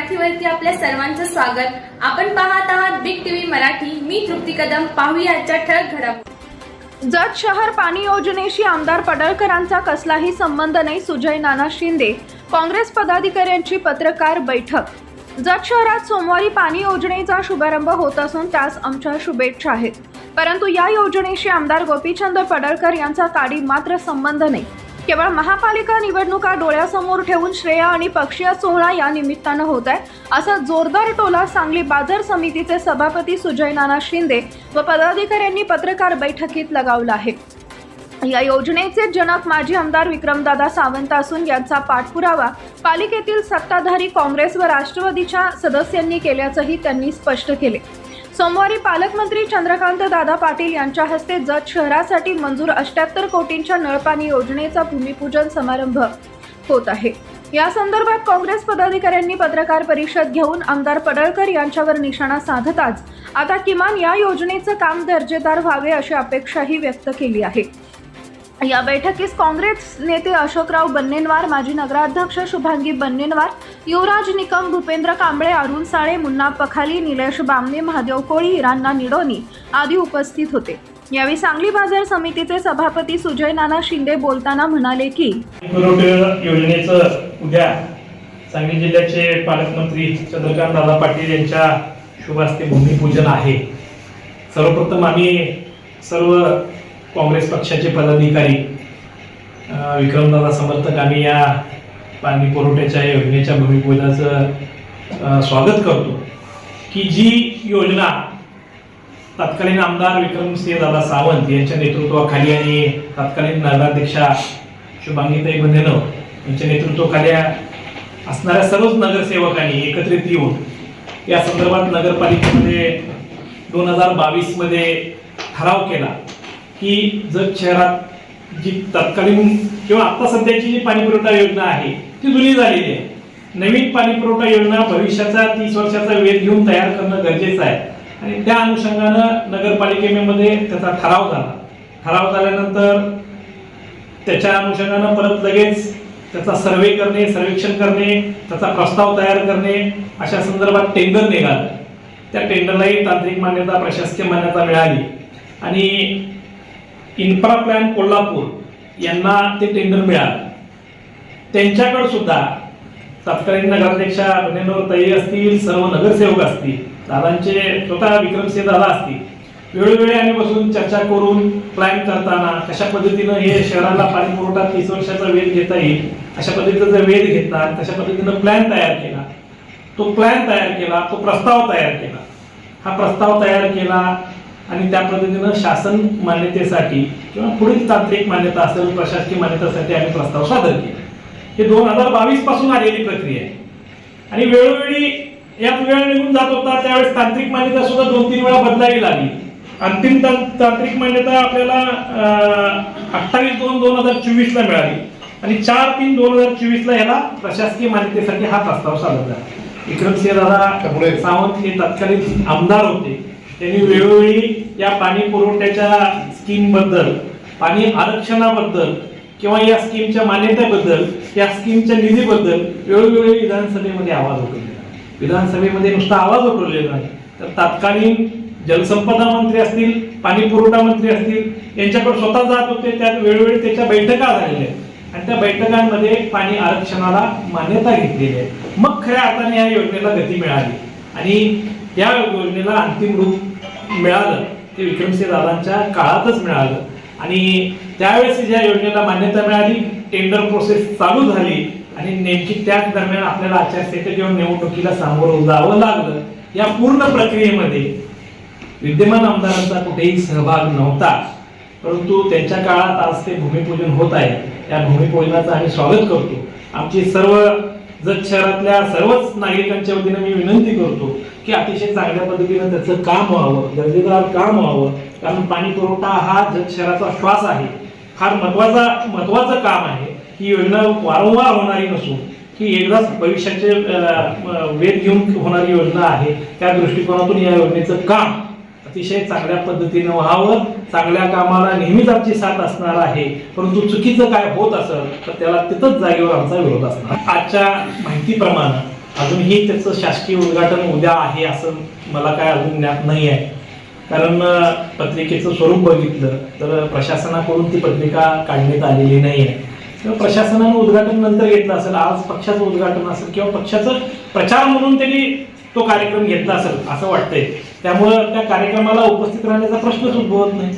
मराठीवरती आपल्या सर्वांचं स्वागत. आपण पाहत आहात बिग टीव्ही मराठी. मी तृप्ती कदम. पाहूया आजच्या ठळक घडामोडी. जत शहर पाणी योजनेशी आमदार पडळकरांचा कसलाही संबंध नाही सुजय नाना शिंदे. काँग्रेस पदाधिकाऱ्यांची पत्रकार बैठक. जत शहरात सोमवारी पाणी योजनेचा शुभारंभ होत असून त्यास आमच्या शुभेच्छा आहेत. परंतु या योजनेशी आमदार गोपीचंद पडळकर यांचा काडी मात्र संबंध नाही. केवळ महापालिका निवडणुका डोळ्यासमोर ठेवून श्रेया आणि पक्षीय सोहळा या निमित्तानं होत आहे. असा जोरदार टोला सांगली बाजार समितीचे सभापती सुजय नाना शिंदे व पदाधिकाऱ्यांनी पत्रकार बैठकीत लगावला आहे. या योजनेचे जनक माजी आमदार विक्रमदादा सावंत असून यांचा पाठपुरावा पालिकेतील सत्ताधारी काँग्रेस व राष्ट्रवादीच्या सदस्यांनी केल्याचंही त्यांनी स्पष्ट केले. सोमवारी पालकमंत्री चंद्रकांत दादा पाटील यांच्या हस्ते जत शहरासाठी मंजूर अष्ट्याहत्तर कोटींच्या नळपाणी योजनेचा भूमिपूजन समारंभ होत आहे. या संदर्भात काँग्रेस पदाधिकाऱ्यांनी पत्रकार परिषद घेऊन आमदार पडळकर यांच्यावर निशाणा साधताच आता किमान या योजनेचं काम दर्जेदार व्हावे अशी अपेक्षाही व्यक्त केली आहे. या बैठकीस काँग्रेस नेते अशोकराव बन्नेनवार माजी नगराध्यक्ष शुभांगी बन्नेनवार युवराज निकम भूपेंद्र कांबळे अरुण साळे मुन्ना पखाली निलेश बामणे महादेव कोळी हिरांना निडोनी आदी उपस्थित होते. यावेळी सांगली बाजार समितीचे सभापती सुजय नाना शिंदे बोलताना म्हणाले की योजनेचं उद्या सांगली जिल्ह्याचे पालकमंत्री चंद्रकांत दादा पाटील यांच्या शुभ हस्ते भूमिपूजन आहे. सर्वप्रथम आम्ही सर्व काँग्रेस पक्षाचे पदाधिकारी विक्रमदादा समर्थक आम्ही या पाणी पुरवठ्याच्या योजनेच्या भूमिपूजनाचं स्वागत करतो. की जी योजना तत्कालीन आमदार विक्रमसिंह दादा सावंत यांच्या नेतृत्वाखाली आणि तत्कालीन नगराध्यक्षा शुभांगीताई बंधेनो यांच्या नेतृत्वाखाली असणाऱ्या सर्वच नगरसेवकांनी एकत्रित येऊन या संदर्भात नगरपालिकेमध्ये दोन हजार बावीसमध्ये ठराव केला. की जत शहरात जी तत्कालीन किंवा आत्ता सध्याची जी पाणी पुरवठा योजना आहे ती जुनी झालेली आहे. नवीन पाणी पुरवठा योजना भविष्याचा तीस वर्षाचा वेध घेऊन तयार करणं गरजेचं आहे. आणि त्या अनुषंगानं नगरपालिकेमध्ये त्याचा ठराव झाला. ठराव झाल्यानंतर त्याच्या अनुषंगानं परत लगेच त्याचा सर्वे करणे सर्वेक्षण करणे त्याचा प्रस्ताव तयार करणे अशा संदर्भात टेंडर निघालं. त्या टेंडरलाही तांत्रिक मान्यता प्रशासकीय मान्यता मिळाली. आणि इन्फ्रा प्लॅन कोल्हापूर यांना ते टेंडर मिळालं. त्यांच्याकडे सुद्धा तत्कालीन नगराध्यक्षा बनेनवर ताई असतील सर्व नगरसेवक असतील दादांचे स्वतः विक्रमसिंह दादा असतील वेळोवेळी आम्ही बसून चर्चा करून प्लॅन करताना कशा पद्धतीनं हे शहराला पाणी पुरवठा तीस वर्षाचा वेध घेता येईल अशा पद्धतीचा वेध घेतला तशा पद्धतीनं प्लॅन तयार केला तो प्लॅन तयार केला तो प्रस्ताव तयार केला. हा प्रस्ताव तयार केला आणि त्या पद्धतीनं शासन मान्यतेसाठी किंवा पुढील तांत्रिक मान्यता असेल प्रशासकीय मान्यतेसाठी आम्ही प्रस्ताव सादर केला. हे दोन हजार बावीसपासून आलेली प्रक्रिया आहे. आणि वेळोवेळी यात वेळ निघून जात होता त्यावेळेस तांत्रिक मान्यता सुद्धा दोन तीन वेळा बदलावी लागली. अंतिम तांत्रिक मान्यता आपल्याला अठ्ठावीस दोन दोन हजार चोवीस ला मिळाली. आणि चार तीन दोन हजार चोवीस ला याला प्रशासकीय मान्यतेसाठी हा प्रस्ताव सादर झाला. विक्रमसिंह दादा सावंत हे तत्कालीन आमदार होते. त्यांनी वेळोवेळी या पाणी पुरवठ्याच्या स्कीमबद्दल पाणी आरक्षणाबद्दल किंवा या स्कीमच्या मान्यतेबद्दल या स्कीमच्या निधीबद्दल वेळोवेळी विधानसभेमध्ये आवाज उठवलेला विधानसभेमध्ये नुसता आवाज उठवलेला नाही. तर तत्कालीन जलसंपदा मंत्री असतील पाणी पुरवठा मंत्री असतील यांच्याकडे स्वतः जात होते त्यात वेळोवेळी त्याच्या बैठका झालेल्या आहेत. आणि त्या बैठकांमध्ये पाणी आरक्षणाला मान्यता घेतलेली आहे. मग खऱ्या अर्थाने या योजनेला गती मिळाली. आणि या योजनेला अंतिम रूप मिळालं. ते विक्रमसिंह दादांच्या काळातच मिळालं. आणि त्यावेळेस ज्या योजनेला मान्यता मिळाली टेंडर प्रोसेस चालू झाली आणि नेमकी त्याच दरम्यान आपल्याला आचारसंहिता किंवा निवडणुकीला सामोरं जावं लागलं. या पूर्ण प्रक्रियेमध्ये विद्यमान आमदारांचा कुठेही सहभाग नव्हता. परंतु त्यांच्या काळात आज ते भूमिपूजन होत आहे. त्या भूमिपूजनाचं आम्ही स्वागत करतो. आमची सर्व जत शहरातल्या सर्वच नागरिकांच्या वतीनं मी विनंती करतो की अतिशय चांगल्या पद्धतीनं त्याचं काम व्हावं दर्जेदार काम व्हावं. कारण पाणी पुरवठा हा जत शहराचा श्वास आहे. फार महत्त्वाचा महत्वाचं काम आहे. ही योजना वारंवार होणारी नसून ही एकदाच भविष्याचे वेध घेऊन होणारी योजना आहे. त्या दृष्टिकोनातून या योजनेचं काम अतिशय चांगल्या पद्धतीनं व्हावं. चांगल्या कामाला नेहमीच आमची साथ असणार आहे. परंतु चुकीचं काय होत असेल तर त्याला तिथंच जागेवर आमचा विरोध असणार. आजच्या माहितीप्रमाणे अजूनही त्याचं शासकीय उद्घाटन उद्या आहे असं मला काय अजून ज्ञात नाही आहे. कारण पत्रिकेचं स्वरूप बघितलं तर प्रशासनाकडून ती पत्रिका काढण्यात आलेली नाही आहे. तर प्रशासनानं उद्घाटन नंतर घेतलं असेल आज पक्षाचं उद्घाटन असेल किंवा पक्षाचं प्रचार म्हणून त्यांनी तो कार्यक्रम घेतला असेल असं वाटतंय. त्यामुळं त्या कार्यक्रमाला उपस्थित राहण्याचा प्रश्नच उद्भवत नाही.